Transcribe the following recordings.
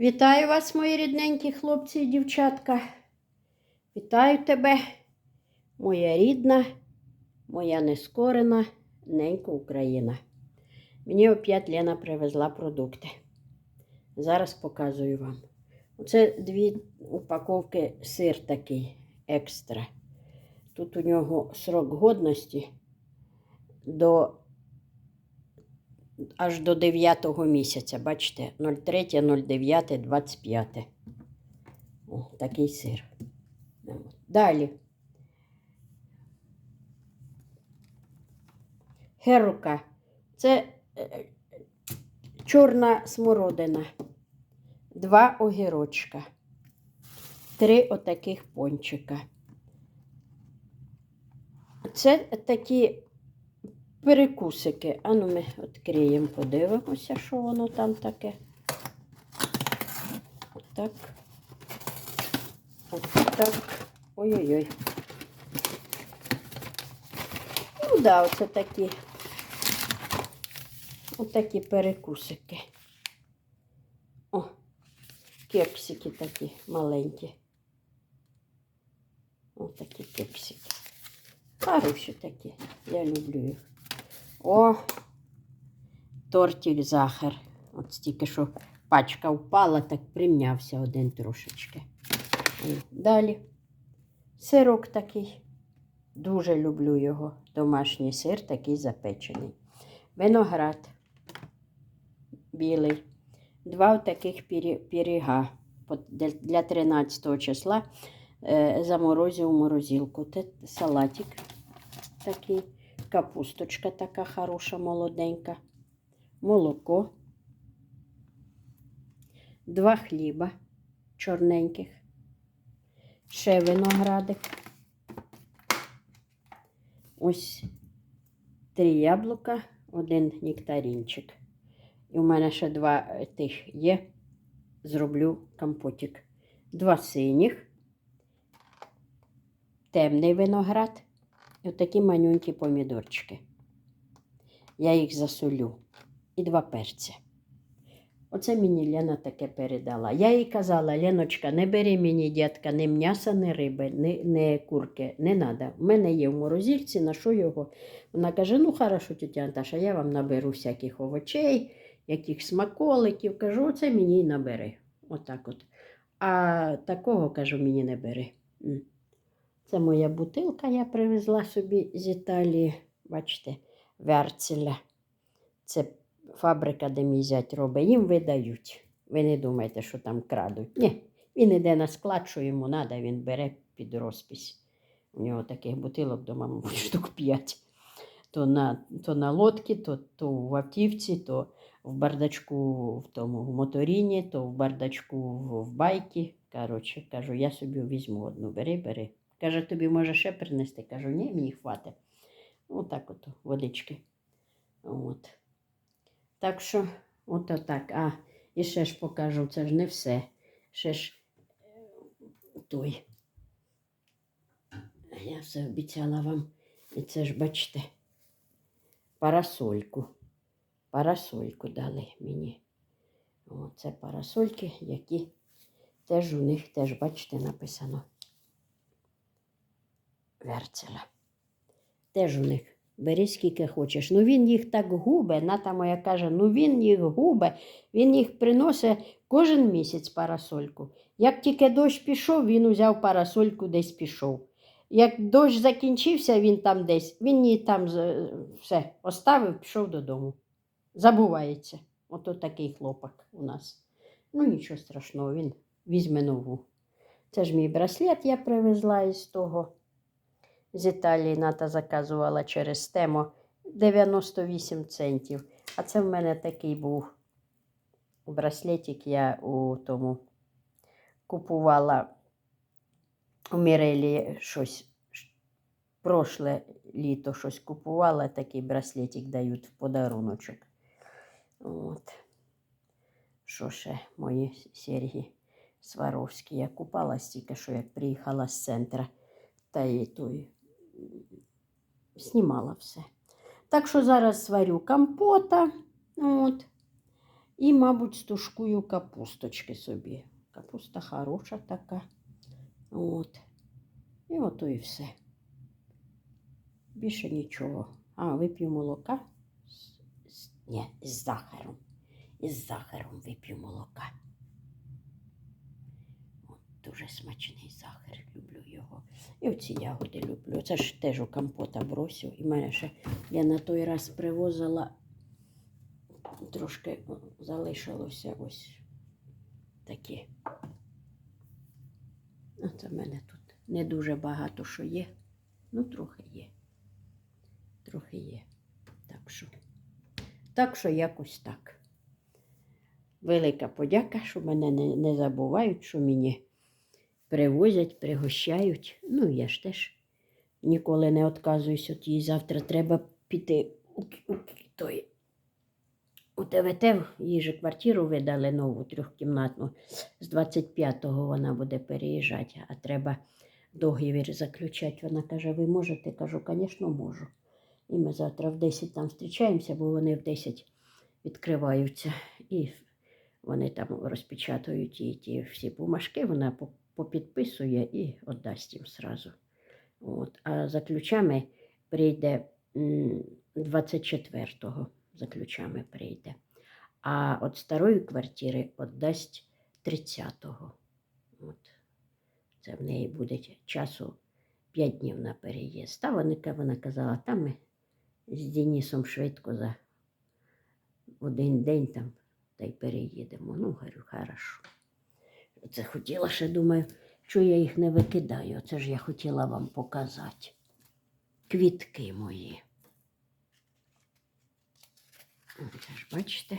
Вітаю вас, мої рідненькі хлопці і дівчатка. Вітаю тебе, моя рідна, моя нескорена ненька Україна. Мені опять Лена привезла продукти. Зараз показую вам. Оце дві упаковки сир такий екстра. Тут у нього срок годності до аж до 9 місяця. Бачите, 03, 09, 25. О, такий сир. Далі. Герука. Це е, чорна смородина. Два огірочка. Три отаких пончика. Це такі перекусики. Ану, ми відкриємо, подивимося, що воно там таке. Отак. Отак. Ой-ой-ой. Ну да, оце такі. Отакі перекусики. О, кексики такі маленькі. Отакі кексики. Хороші такі. Я люблю їх. О, тортик захар. От стільки що пачка впала, так примнявся один трошечки. О, Далі сирок такий. Дуже люблю його. Домашній сир такий запечений. Виноград білий. Два таких піріга для 13 числа е, заморозив у морозилку. Це салатик такий. Капусточка така хороша, молоденька, молоко, два хліба чорненьких, ще виноградик. Ось три яблука, один нектарінчик. І у мене ще два тих є. Зроблю компотик. Два синіх, темний виноград. І такі манюнькі помідорчики. Я їх засолю. І два перці. Оце мені Лена таке передала. Я їй казала, Леночка, не бери мені, дітка, ні м'яса, ні риби, ні, ні курки, не треба. У мене є в морозильці, що його. Вона каже: ну хорошо, тетя Анташа, я вам наберу всяких овочей, яких смаколиків. Кажу, оце мені й набери. Отак от. А такого, кажу, мені не бери. Це моя бутилка, я привезла собі з Італії. Бачите, Верцеля. Це фабрика, де мій зять робить. Їм видають. Ви не думайте, що там крадуть. Ні, він іде на склад, що йому треба, він бере під розпись. У нього таких бутилок дома, мабуть, штук 5. То на то на лодці, то то в автівці, то в бардачку в тому в моторіні, то в бардачку в, в байкі. Коротше, кажу, я собі візьму одну, бери, бери. Каже, тобі може ще принести. Кажу, ні, мені хватить. Отак от водички. От. Так що, от так. А, і ще ж покажу, це ж не все. Ще ж е, той. Я все обіцяла вам. І це ж, бачите, парасольку. Парасольку дали мені. Оце парасольки, які теж у них теж, бачите, написано. Верцеля. Теж у них бери скільки хочеш. Ну він їх так губе. Ната моя каже, ну він їх губе, він їх приносить кожен місяць парасольку. Як тільки дощ пішов, він узяв парасольку десь пішов. Як дощ закінчився, він там десь, він її там все оставив, пішов додому. Забувається. Ото такий хлопак у нас. Ну, нічого страшного, він візьме нову. Це ж мій браслет я привезла із того з Італії ната заказувала через тему 98 центів. А це в мене такий був браслетик, я у тому купувала у Мірелі щось. Прошле літо щось купувала, такий браслетик дають в подаруночок. От. Що ще мої серги Сваровські. Я купала стільки, що як приїхала з центра та і той знімала все. Так що зараз сварю компота. От. І, мабуть, стушкую капусточки собі. Капуста хороша така. От. І ото і все. Більше нічого. А, вип'ю молока. З, з, ні, з сахаром. Із сахаром вип'ю молока. Дуже смачний сахар, люблю його. І оці ягоди люблю. Це ж теж у компота бросю. І мене ще я на той раз привозила, трошки залишилося ось такі. Оце в мене тут не дуже багато що є. Ну, трохи є. Трохи є. Так що, так що якось так. Велика подяка, що мене не, не забувають, що мені привозять, пригощають. Ну, я ж теж ніколи не відказуюсь. От їй завтра треба піти у, у той. У ТВТ їй же квартиру видали нову трьохкімнатну. З 25-го вона буде переїжджати, а треба договір заключати. Вона каже, ви можете? Кажу, звісно, можу. І ми завтра в 10 там зустрічаємося, бо вони в 10 відкриваються. І вони там розпечатують ті, ті всі бумажки, вона попідписує і віддасть їм сразу. От. А за ключами прийде м, 24-го, за ключами прийде. А від старої квартири віддасть 30-го. От. Це в неї буде часу 5 днів на переїзд. Та вона, вона казала, там ми з Денисом швидко за один день там та й переїдемо. Ну, говорю, хорошо. Це хотіла ще, думаю, що я їх не викидаю. Це ж я хотіла вам показати. Квітки мої. Це ж бачите.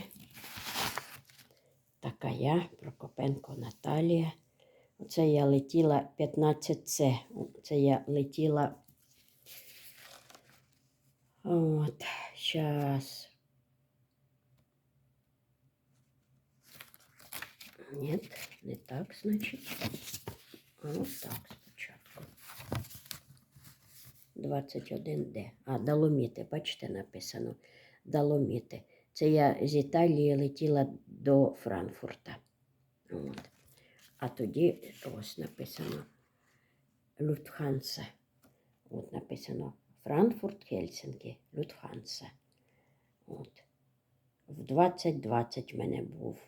Така я, Прокопенко Наталія. Оце я летіла 15С. Це я летіла. От, зараз. Ні, не так, значить. Ось так спочатку. 21D. А, Доломіти, бачите, написано. Доломіти. Це я з Італії летіла до Франкфурта. От. А тоді ось написано Люфтханса. От написано Франкфурт, Хельсинки, Люфтханса. От. В 2020 в мене був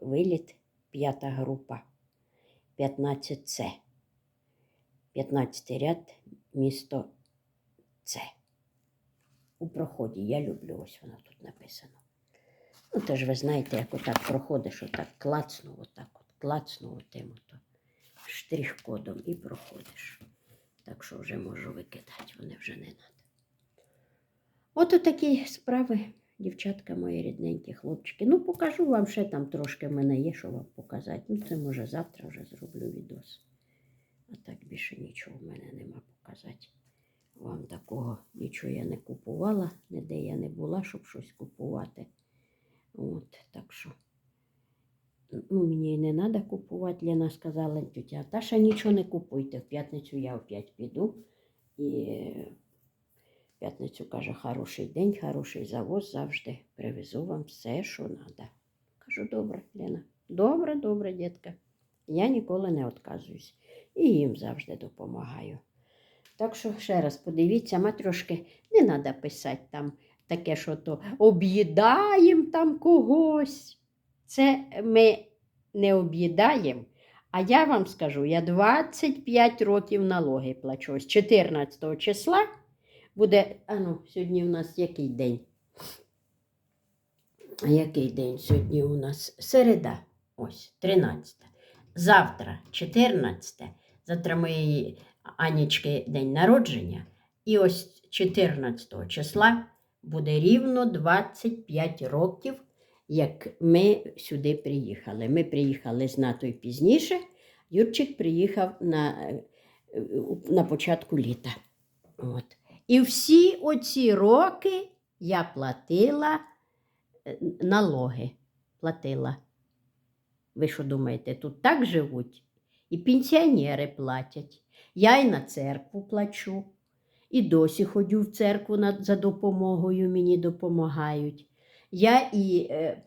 виліт, п'ята група, 15С. 15 ряд, місто С. У проході я люблю, ось воно тут написано. Ну, то ж ви знаєте, як отак проходиш, отак клацнув, отак от клацнув отим ото штрих-кодом і проходиш. Так що вже можу викидати, вони вже не треба. От такі справи, дівчатка мої рідненькі хлопчики. Ну, покажу вам ще там трошки в мене є, що вам показати. Ну, це може завтра вже зроблю відос. А так більше нічого в мене нема показати. Вам такого нічого я не купувала, ніде я не була, щоб щось купувати. От, так що. Ну, мені і не треба купувати. Лена сказала, тетя Наташа, нічого не купуйте. В п'ятницю я опять піду. І п'ятницю каже, хороший день, хороший завоз завжди. Привезу вам все, що треба. Кажу, добре, Лена. Добре, добре, дітка. Я ніколи не відказуюсь. І їм завжди допомагаю. Так що ще раз подивіться, матрошки, не треба писати там таке, що то об'їдаємо там когось. Це ми не об'їдаємо. А я вам скажу, я 25 років налоги плачу. З 14 числа буде. А ну, сьогодні у нас який день? Який день сьогодні у нас? Середа. Ось, 13. Завтра, 14. Завтра моєї Анічки день народження. І ось 14 числа буде рівно 25 років, як ми сюди приїхали. Ми приїхали з Натою пізніше. Юрчик приїхав на, е, на початку літа. От. І всі оці роки я платила е, налоги. Платила. Ви що думаєте, тут так живуть? І пенсіонери платять. Я й на церкву плачу. І досі ходю в церкву за допомогою, мені допомагають. Я і е,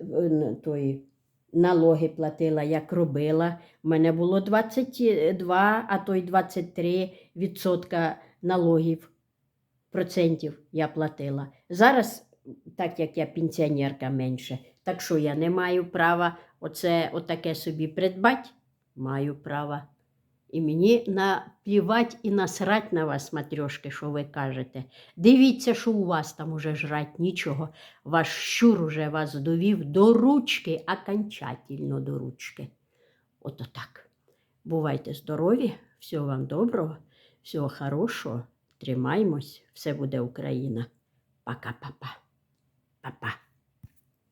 е, той, налоги платила, як робила. У мене було 22, а то й 23 відсотка налогів, процентів я платила. Зараз, так як я пенсіонерка менше, так що я не маю права оце отаке собі придбати, маю право. І мені наплівать і насрать на вас, матрьошки, що ви кажете. Дивіться, що у вас там уже жрать нічого. Ваш щур уже вас довів до ручки, окончательно до ручки. Ото так. Бувайте здорові, всього вам доброго, всього хорошого. Тримаймось, все буде Україна. Пока-папа. Па-па.